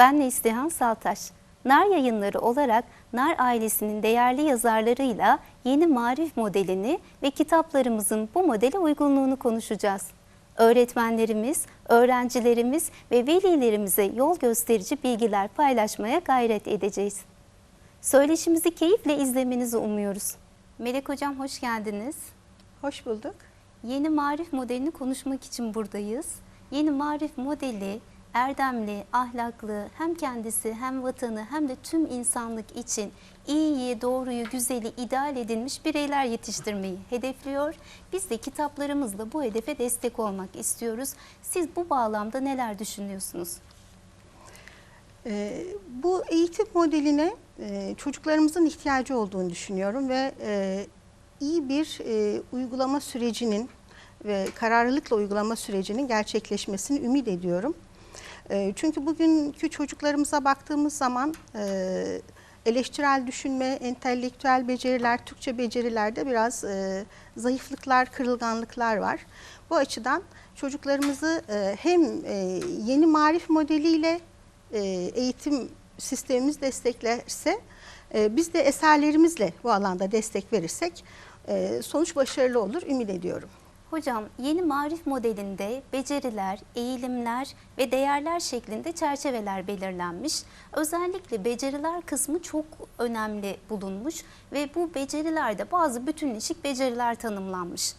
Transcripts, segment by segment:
Ben Neslihan Saltaş. Nar yayınları olarak Nar ailesinin değerli yazarlarıyla yeni marif modelini ve kitaplarımızın bu modele uygunluğunu konuşacağız. Öğretmenlerimiz, öğrencilerimiz ve velilerimize yol gösterici bilgiler paylaşmaya gayret edeceğiz. Söyleşimizi keyifle izlemenizi umuyoruz. Melek Hocam hoş geldiniz. Hoş bulduk. Yeni marif modelini konuşmak için buradayız. Yeni marif modeli erdemli, ahlaklı hem kendisi hem vatanı hem de tüm insanlık için iyiyi, doğruyu, güzeli ideal edilmiş bireyler yetiştirmeyi hedefliyor. Biz de kitaplarımızla bu hedefe destek olmak istiyoruz. Siz bu bağlamda neler düşünüyorsunuz? Ee, bu eğitim modeline e, çocuklarımızın ihtiyacı olduğunu düşünüyorum ve e, iyi bir e, uygulama sürecinin ve kararlılıkla uygulama sürecinin gerçekleşmesini ümit ediyorum. E, çünkü bugünkü çocuklarımıza baktığımız zaman e, eleştirel düşünme, entelektüel beceriler, Türkçe becerilerde biraz e, zayıflıklar, kırılganlıklar var. Bu açıdan çocuklarımızı e, hem yeni marif modeliyle eğitim sistemimiz desteklerse, biz de eserlerimizle bu alanda destek verirsek sonuç başarılı olur, ümit ediyorum. Hocam yeni marif modelinde beceriler, eğilimler ve değerler şeklinde çerçeveler belirlenmiş. Özellikle beceriler kısmı çok önemli bulunmuş ve bu becerilerde bazı bütünleşik beceriler tanımlanmış.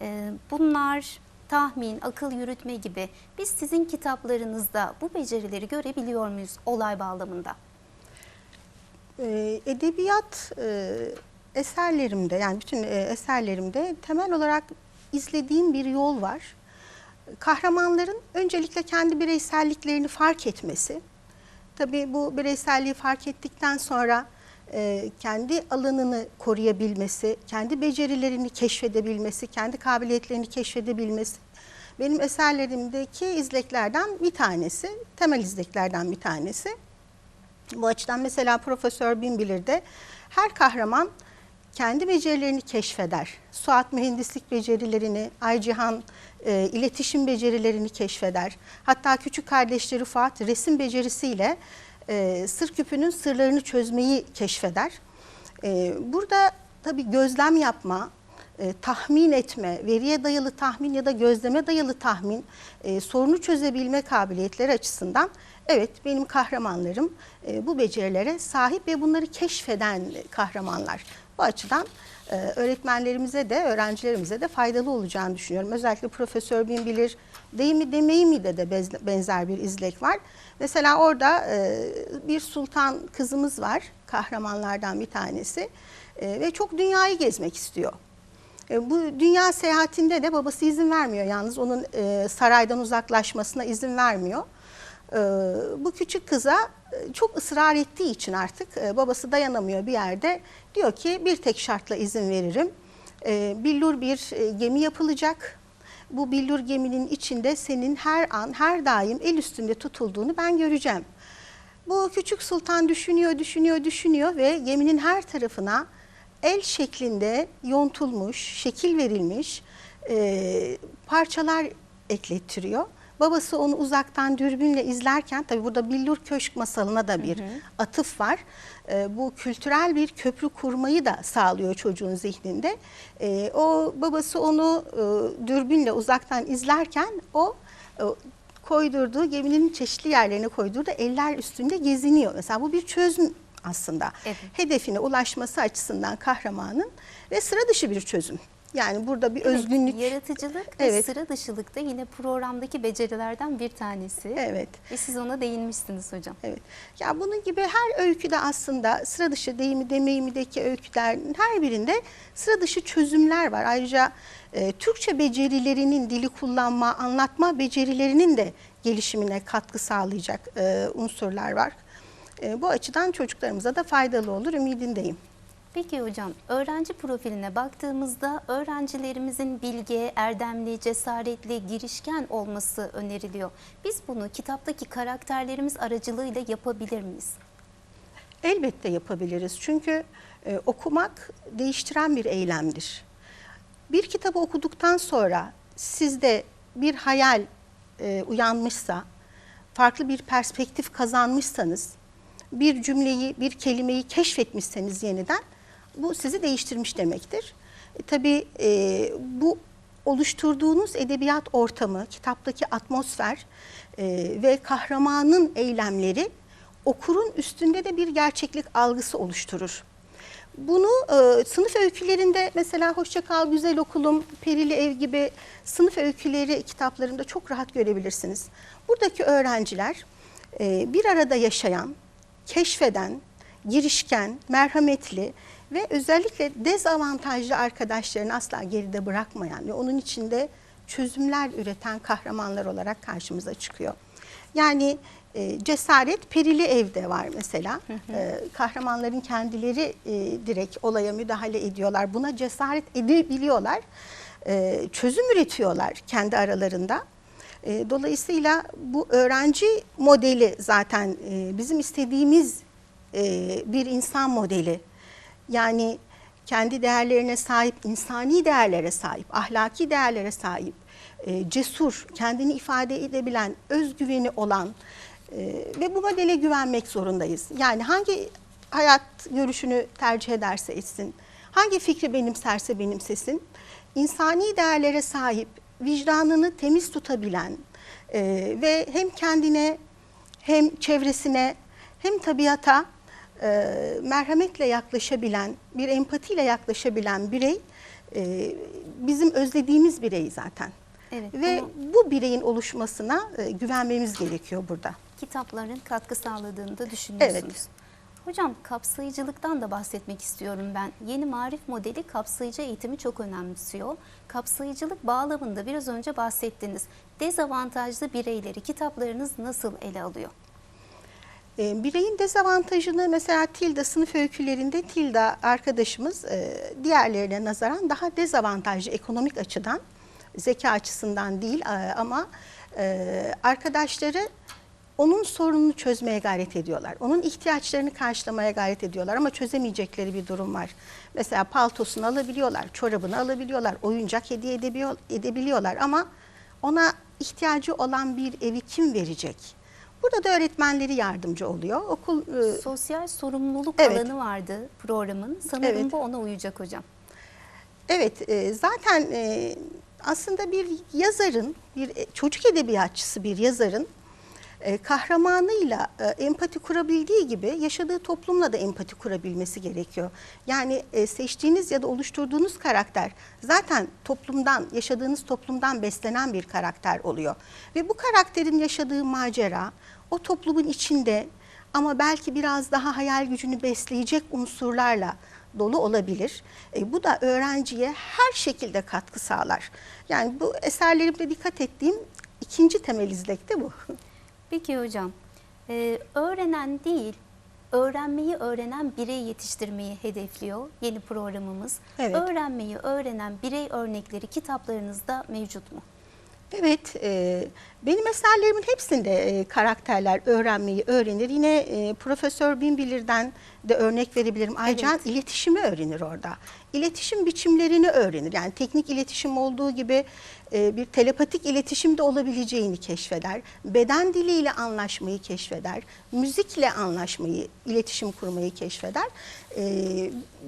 Ee, Bunlar tahmin, akıl yürütme gibi biz sizin kitaplarınızda bu becerileri görebiliyor muyuz olay bağlamında? E, edebiyat e, eserlerimde yani bütün e, eserlerimde temel olarak izlediğim bir yol var. Kahramanların öncelikle kendi bireyselliklerini fark etmesi. Tabii bu bireyselliği fark ettikten sonra e, kendi alanını koruyabilmesi, kendi becerilerini keşfedebilmesi, kendi kabiliyetlerini keşfedebilmesi benim eserlerimdeki izleklerden bir tanesi, temel izleklerden bir tanesi. Bu açıdan mesela Profesör Binbilir'de her kahraman kendi becerilerini keşfeder. Suat mühendislik becerilerini, Aycihan e, iletişim becerilerini keşfeder. Hatta küçük kardeşleri Fuat resim becerisiyle e, sır küpünün sırlarını çözmeyi keşfeder. E, burada tabii gözlem yapma, e, tahmin etme, veriye dayalı tahmin ya da gözleme dayalı tahmin, e, sorunu çözebilme kabiliyetleri açısından evet benim kahramanlarım e, bu becerilere sahip ve bunları keşfeden kahramanlar. Bu açıdan e, öğretmenlerimize de öğrencilerimize de faydalı olacağını düşünüyorum. Özellikle Profesör Binbilir değil mi demeyi mi de de benzer bir izlek var. Mesela orada e, bir sultan kızımız var kahramanlardan bir tanesi E, ve çok dünyayı gezmek istiyor. E, Bu dünya seyahatinde de babası izin vermiyor yalnız onun e, saraydan uzaklaşmasına izin vermiyor. E, Bu küçük kıza çok ısrar ettiği için artık e, babası dayanamıyor bir yerde. Diyor ki bir tek şartla izin veririm. E, Billur bir e, gemi yapılacak. Bu billur geminin içinde senin her an her daim el üstünde tutulduğunu ben göreceğim. Bu küçük sultan düşünüyor, düşünüyor, düşünüyor ve geminin her tarafına el şeklinde yontulmuş, şekil verilmiş e, parçalar eklettiriyor. Babası onu uzaktan dürbünle izlerken, tabi burada Billur Köşk masalına da bir atıf var. E, bu kültürel bir köprü kurmayı da sağlıyor çocuğun zihninde. E, o babası onu e, dürbünle uzaktan izlerken o e, koydurduğu geminin çeşitli yerlerine koydurduğu eller üstünde geziniyor. Mesela bu bir çözüm aslında. Evet. Hedefine ulaşması açısından kahramanın ve sıra dışı bir çözüm. Yani burada bir Evet, özgünlük. Yaratıcılık ve Evet. sıra dışılık da yine programdaki becerilerden bir tanesi. Evet. Ve siz ona değinmişsiniz hocam. Evet. Ya bunun gibi her öyküde aslında sıra dışı deyimi demeyimideki öykülerin her birinde sıra dışı çözümler var. Ayrıca e, Türkçe becerilerinin dili kullanma, anlatma becerilerinin de gelişimine katkı sağlayacak e, unsurlar var. E, bu açıdan çocuklarımıza da faydalı olur ümidindeyim. Peki hocam, öğrenci profiline baktığımızda öğrencilerimizin bilge, erdemli, cesaretli, girişken olması öneriliyor. Biz bunu kitaptaki karakterlerimiz aracılığıyla yapabilir miyiz? Elbette yapabiliriz. Çünkü e, okumak değiştiren bir eylemdir. Bir kitabı okuduktan sonra sizde bir hayal e, uyanmışsa farklı bir perspektif kazanmışsanız, bir cümleyi, bir kelimeyi keşfetmişseniz yeniden bu sizi değiştirmiş demektir. E, tabii e, bu oluşturduğunuz edebiyat ortamı, kitaptaki atmosfer e, ve kahramanın eylemleri okurun üstünde de bir gerçeklik algısı oluşturur. Bunu e, sınıf öykülerinde mesela Hoşça Kal Güzel Okulum, Perili Ev gibi sınıf öyküleri kitaplarında çok rahat görebilirsiniz. Buradaki öğrenciler e, bir arada yaşayan, keşfeden, girişken, merhametli ve özellikle dezavantajlı arkadaşlarını asla geride bırakmayan ve onun içinde çözümler üreten kahramanlar olarak karşımıza çıkıyor. Yani e, cesaret perili evde var mesela. E, kahramanların kendileri e, direkt olaya müdahale ediyorlar. Buna cesaret edebiliyorlar. E, çözüm üretiyorlar kendi aralarında. E, dolayısıyla bu öğrenci modeli zaten e, bizim istediğimiz e, bir insan modeli. Yani kendi değerlerine sahip, insani değerlere sahip, ahlaki değerlere sahip, e, cesur, kendini ifade edebilen, özgüveni olan e, ve bu modele güvenmek zorundayız. Yani hangi hayat görüşünü tercih ederse etsin, hangi fikri benimserse benimsesin, insani değerlere sahip, vicdanını temiz tutabilen e, ve hem kendine hem çevresine hem tabiata e, merhametle yaklaşabilen, bir empatiyle yaklaşabilen birey e, bizim özlediğimiz birey zaten. Evet, Ve bunu- bu bireyin oluşmasına e, güvenmemiz gerekiyor burada. kitapların katkı sağladığını da düşünüyorsunuz. Evet. Hocam kapsayıcılıktan da bahsetmek istiyorum ben. Yeni marif modeli kapsayıcı eğitimi çok önemsiyor. Kapsayıcılık bağlamında biraz önce bahsettiniz. Dezavantajlı bireyleri kitaplarınız nasıl ele alıyor? E, bireyin dezavantajını mesela Tilda sınıf öykülerinde Tilda arkadaşımız e, diğerlerine nazaran daha dezavantajlı ekonomik açıdan, zeka açısından değil e, ama e, arkadaşları onun sorununu çözmeye gayret ediyorlar. Onun ihtiyaçlarını karşılamaya gayret ediyorlar ama çözemeyecekleri bir durum var. Mesela paltosunu alabiliyorlar, çorabını alabiliyorlar, oyuncak hediye edebiliyor- edebiliyorlar ama ona ihtiyacı olan bir evi kim verecek? Burada da öğretmenleri yardımcı oluyor. Okul e, Sosyal sorumluluk Evet. alanı vardı programın. Sanırım Evet. bu ona uyacak hocam. Evet, e, zaten e, aslında bir yazarın, bir e, çocuk edebiyatçısı bir yazarın e, kahramanıyla e, empati kurabildiği gibi yaşadığı toplumla da empati kurabilmesi gerekiyor. Yani e, seçtiğiniz ya da oluşturduğunuz karakter zaten toplumdan, yaşadığınız toplumdan beslenen bir karakter oluyor. Ve bu karakterin yaşadığı macera o toplumun içinde ama belki biraz daha hayal gücünü besleyecek unsurlarla dolu olabilir. E, bu da öğrenciye her şekilde katkı sağlar. Yani bu eserlerimde dikkat ettiğim ikinci temel izlek de bu. Peki hocam, e, öğrenen değil, öğrenmeyi öğrenen birey yetiştirmeyi hedefliyor yeni programımız. Evet. Öğrenmeyi öğrenen birey örnekleri kitaplarınızda mevcut mu? Evet, e, benim eserlerimin hepsinde e, karakterler öğrenmeyi öğrenir. Yine e, Profesör Binbilir'den de örnek verebilirim. Aycan Evet. iletişimi öğrenir orada. İletişim biçimlerini öğrenir. Yani teknik iletişim olduğu gibi e, bir telepatik iletişim de olabileceğini keşfeder. Beden diliyle anlaşmayı keşfeder. Müzikle anlaşmayı, iletişim kurmayı keşfeder. E,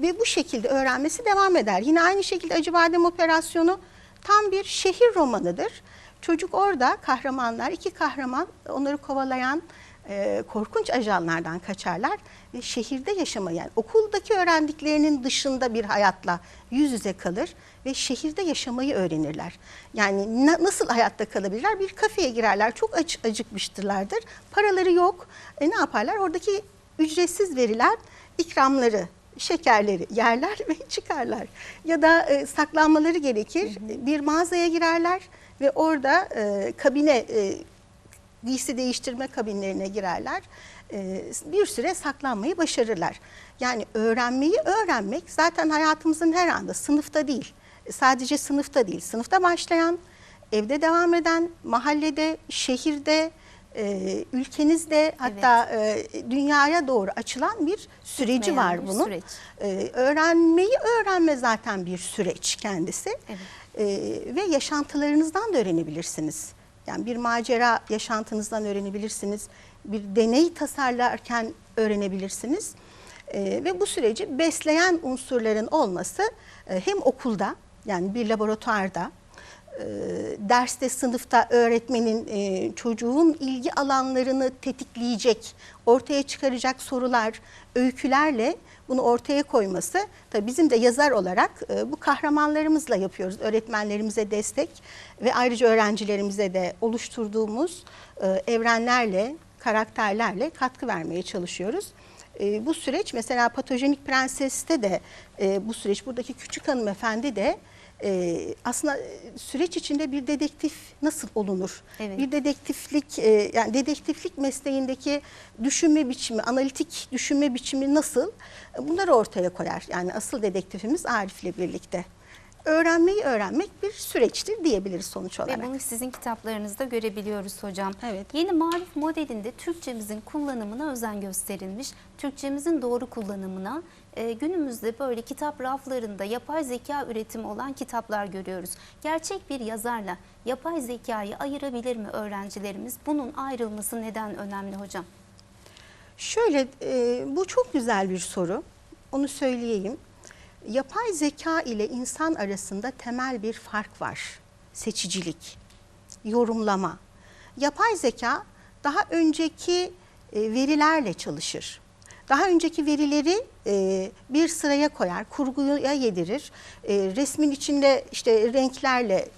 ve bu şekilde öğrenmesi devam eder. Yine aynı şekilde Acıbadem Operasyonu tam bir şehir romanıdır. Çocuk orada kahramanlar, iki kahraman onları kovalayan e, korkunç ajanlardan kaçarlar ve şehirde yaşamayı yani okuldaki öğrendiklerinin dışında bir hayatla yüz yüze kalır ve şehirde yaşamayı öğrenirler. Yani na- nasıl hayatta kalabilirler? Bir kafeye girerler, çok aç, acıkmıştırlardır. Paraları yok. E, ne yaparlar? Oradaki ücretsiz verilen ikramları şekerleri yerler ve çıkarlar. Ya da e, saklanmaları gerekir. Bir mağazaya girerler ve orada e, kabine e, giysi değiştirme kabinlerine girerler. E, bir süre saklanmayı başarırlar. Yani öğrenmeyi öğrenmek zaten hayatımızın her anda sınıfta değil. Sadece sınıfta değil. Sınıfta başlayan, evde devam eden, mahallede, şehirde, e, ülkenizde hatta e, dünyaya doğru açılan bir süreci Bitmeyen var bir bunun. süreç. Ee, öğrenmeyi öğrenme zaten bir süreç kendisi. Evet. Ee, ve yaşantılarınızdan da öğrenebilirsiniz. Yani bir macera yaşantınızdan öğrenebilirsiniz. Bir deney tasarlarken öğrenebilirsiniz. E, ve bu süreci besleyen unsurların olması e, hem okulda yani bir laboratuvarda e, derste, sınıfta öğretmenin e, çocuğun ilgi alanlarını tetikleyecek, ortaya çıkaracak sorular, öykülerle bunu ortaya koyması tabii bizim de yazar olarak e, bu kahramanlarımızla yapıyoruz. Öğretmenlerimize destek ve ayrıca öğrencilerimize de oluşturduğumuz e, evrenlerle, karakterlerle katkı vermeye çalışıyoruz. E, bu süreç mesela Patojenik Prenses'te de e, bu süreç buradaki küçük hanımefendi de e, aslında süreç içinde bir dedektif nasıl olunur? Evet. Bir dedektiflik e, yani dedektiflik mesleğindeki düşünme biçimi, analitik düşünme biçimi nasıl? Bunları ortaya koyar. Yani asıl dedektifimiz Arif'le birlikte. Öğrenmeyi öğrenmek bir süreçtir diyebiliriz sonuç olarak. Ve bunu sizin kitaplarınızda görebiliyoruz hocam. Evet. Yeni marif modelinde Türkçemizin kullanımına özen gösterilmiş. Türkçemizin doğru kullanımına e, günümüzde böyle kitap raflarında yapay zeka üretimi olan kitaplar görüyoruz. Gerçek bir yazarla yapay zekayı ayırabilir mi öğrencilerimiz? Bunun ayrılması neden önemli hocam? Şöyle e, bu çok güzel bir soru. Onu söyleyeyim. Yapay zeka ile insan arasında temel bir fark var. Seçicilik, yorumlama. Yapay zeka daha önceki e, verilerle çalışır. Daha önceki verileri e, bir sıraya koyar, kurguya yedirir. E, resmin içinde işte renklerle,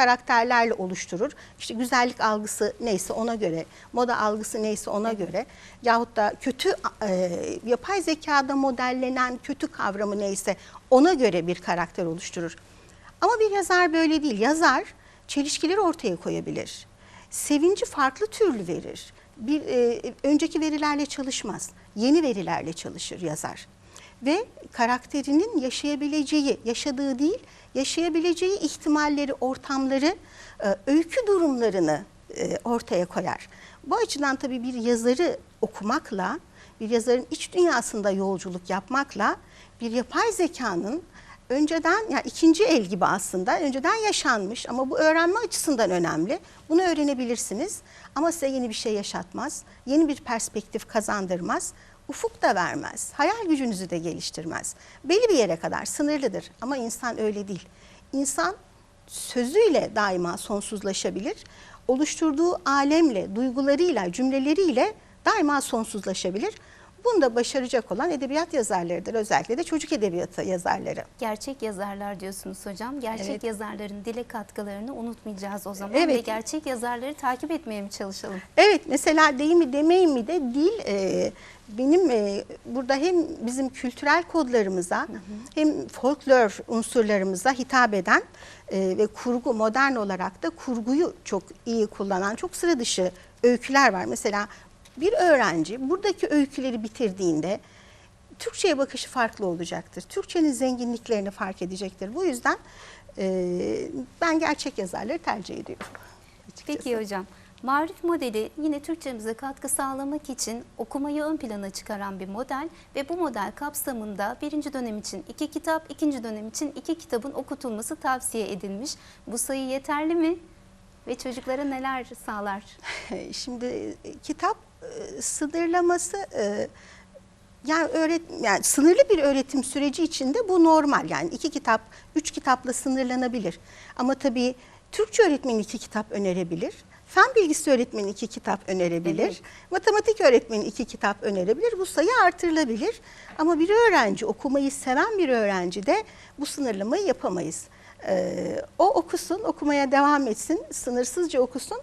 karakterlerle oluşturur. İşte güzellik algısı neyse ona göre, moda algısı neyse ona göre yahut da kötü e, yapay zekada modellenen kötü kavramı neyse ona göre bir karakter oluşturur. Ama bir yazar böyle değil. Yazar çelişkileri ortaya koyabilir. Sevinci farklı türlü verir. Bir e, önceki verilerle çalışmaz. Yeni verilerle çalışır yazar. Ve karakterinin yaşayabileceği, yaşadığı değil, yaşayabileceği ihtimalleri, ortamları, e, öykü durumlarını e, ortaya koyar. Bu açıdan tabii bir yazarı okumakla, bir yazarın iç dünyasında yolculuk yapmakla bir yapay zekanın önceden yani ikinci el gibi aslında önceden yaşanmış ama bu öğrenme açısından önemli. Bunu öğrenebilirsiniz ama size yeni bir şey yaşatmaz. Yeni bir perspektif kazandırmaz. Ufuk da vermez. Hayal gücünüzü de geliştirmez. Belli bir yere kadar sınırlıdır ama insan öyle değil. İnsan sözüyle daima sonsuzlaşabilir. Oluşturduğu alemle, duygularıyla, cümleleriyle daima sonsuzlaşabilir. Bunu da başaracak olan edebiyat yazarlarıdır. Özellikle de çocuk edebiyatı yazarları. Gerçek yazarlar diyorsunuz hocam. Gerçek Evet. yazarların dile katkılarını unutmayacağız o zaman. Evet. Ve gerçek yazarları takip etmeye mi çalışalım? Evet mesela değil mi demeyim mi de dil e, benim e, burada hem bizim kültürel kodlarımıza hem folklor unsurlarımıza hitap eden e, ve kurgu modern olarak da kurguyu çok iyi kullanan çok sıra dışı öyküler var. Mesela bir öğrenci buradaki öyküleri bitirdiğinde Türkçe'ye bakışı farklı olacaktır. Türkçenin zenginliklerini fark edecektir. Bu yüzden e, ben gerçek yazarları tercih ediyorum. açıkçası. Peki hocam. Marif modeli yine Türkçemize katkı sağlamak için okumayı ön plana çıkaran bir model ve bu model kapsamında birinci dönem için iki kitap, ikinci dönem için iki kitabın okutulması tavsiye edilmiş. Bu sayı yeterli mi? Ve çocuklara neler sağlar? Şimdi e, kitap e, sınırlaması e, yani öğret yani sınırlı bir öğretim süreci içinde bu normal. Yani iki kitap, üç kitapla sınırlanabilir. Ama tabii Türkçe öğretmeni iki kitap önerebilir. Fen bilgisi öğretmeni iki kitap önerebilir. Evet. Matematik öğretmeni iki kitap önerebilir. Bu sayı artırılabilir. Ama bir öğrenci, okumayı seven bir öğrenci de bu sınırlamayı yapamayız. Ee, o okusun, okumaya devam etsin, sınırsızca okusun.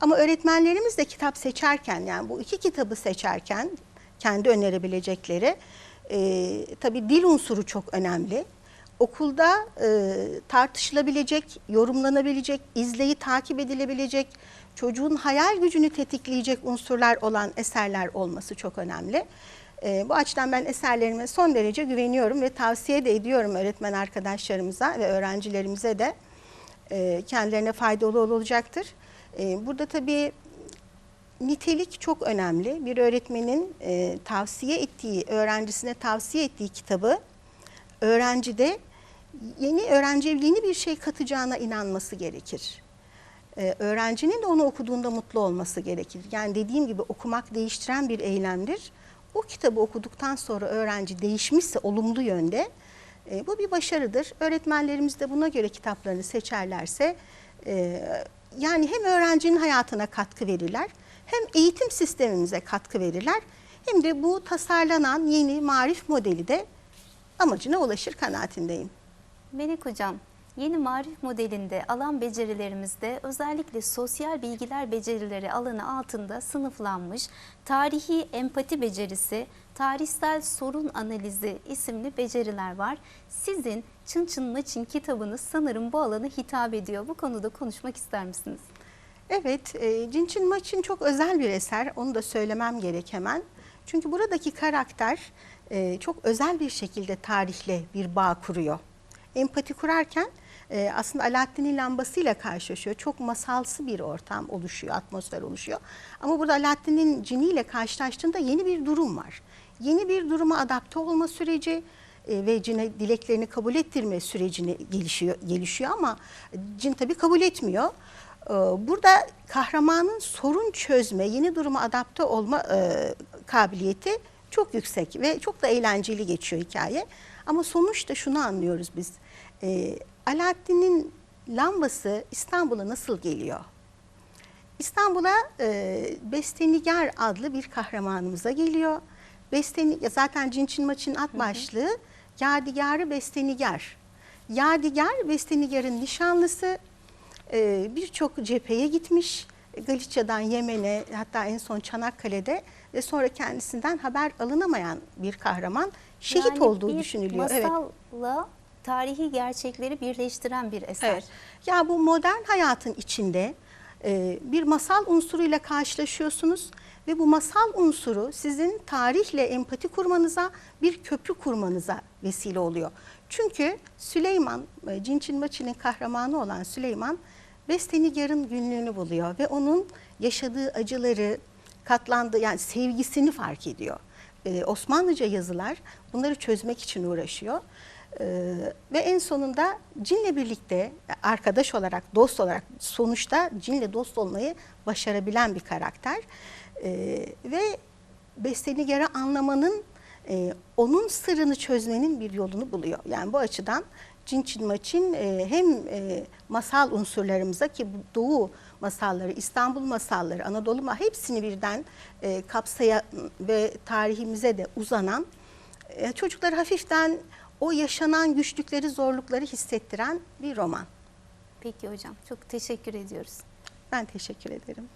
Ama öğretmenlerimiz de kitap seçerken yani bu iki kitabı seçerken kendi önerebilecekleri e, tabii dil unsuru çok önemli. Okulda e, tartışılabilecek, yorumlanabilecek, izleyi takip edilebilecek, çocuğun hayal gücünü tetikleyecek unsurlar olan eserler olması çok önemli. E, bu açıdan ben eserlerime son derece güveniyorum ve tavsiye de ediyorum öğretmen arkadaşlarımıza ve öğrencilerimize de e, kendilerine faydalı olacaktır. E, burada tabii nitelik çok önemli. Bir öğretmenin e, tavsiye ettiği, öğrencisine tavsiye ettiği kitabı öğrencide yeni öğrenciye yeni bir şey katacağına inanması gerekir. e, öğrencinin de onu okuduğunda mutlu olması gerekir. Yani dediğim gibi okumak değiştiren bir eylemdir. O kitabı okuduktan sonra öğrenci değişmişse olumlu yönde e, bu bir başarıdır. Öğretmenlerimiz de buna göre kitaplarını seçerlerse e, yani hem öğrencinin hayatına katkı verirler hem eğitim sistemimize katkı verirler hem de bu tasarlanan yeni marif modeli de amacına ulaşır kanaatindeyim. Melek Hocam, yeni marif modelinde alan becerilerimizde özellikle sosyal bilgiler becerileri alanı altında sınıflanmış tarihi empati becerisi, tarihsel sorun analizi isimli beceriler var. Sizin Çın Çın Maçın kitabınız sanırım bu alana hitap ediyor. Bu konuda konuşmak ister misiniz? Evet, e, Cinçin Maçin çok özel bir eser. Onu da söylemem gerek hemen. Çünkü buradaki karakter e, çok özel bir şekilde tarihle bir bağ kuruyor. Empati kurarken e, aslında Alaaddin'in lambasıyla karşılaşıyor. Çok masalsı bir ortam oluşuyor, atmosfer oluşuyor. Ama burada Alaaddin'in ciniyle karşılaştığında yeni bir durum var. Yeni bir duruma adapte olma süreci e, ve cine dileklerini kabul ettirme sürecine gelişiyor, gelişiyor ama cin tabii kabul etmiyor. Ee, Burada kahramanın sorun çözme, yeni duruma adapte olma e, kabiliyeti çok yüksek ve çok da eğlenceli geçiyor hikaye. Ama sonuçta şunu anlıyoruz biz. E, Alaaddin'in lambası İstanbul'a nasıl geliyor? İstanbul'a e, Bestenigar adlı bir kahramanımıza geliyor. Besteni, zaten Cinçin Maç'ın at başlığı Yadigarı Bestenigar. Yadigar Bestenigar'ın nişanlısı e, birçok cepheye gitmiş. Galicia'dan Yemen'e hatta en son Çanakkale'de ve sonra kendisinden haber alınamayan bir kahraman şehit Yani olduğu bir düşünülüyor. Evet. Masalla tarihi gerçekleri birleştiren bir eser. Evet. Ya bu modern hayatın içinde e, bir masal unsuruyla karşılaşıyorsunuz ve bu masal unsuru sizin tarihle empati kurmanıza, bir köprü kurmanıza vesile oluyor. Çünkü Süleyman, e, Cinçin Maçi'nin kahramanı olan Süleyman, Bestenigar'ın günlüğünü buluyor ve onun yaşadığı acıları, katlandığı yani sevgisini fark ediyor. Ee, Osmanlıca yazılar bunları çözmek için uğraşıyor. Ee, ve en sonunda cinle birlikte arkadaş olarak, dost olarak sonuçta cinle dost olmayı başarabilen bir karakter. Ee, ve Bestenigar'ı anlamanın, e, onun sırrını çözmenin bir yolunu buluyor. Yani bu açıdan Cin Çin Maçin e, hem e, masal unsurlarımıza ki bu Doğu masalları, İstanbul masalları, Anadolu ma hepsini birden e, kapsayan ve tarihimize de uzanan e, çocukları hafiften o yaşanan güçlükleri, zorlukları hissettiren bir roman. Peki hocam çok teşekkür ediyoruz. Ben teşekkür ederim.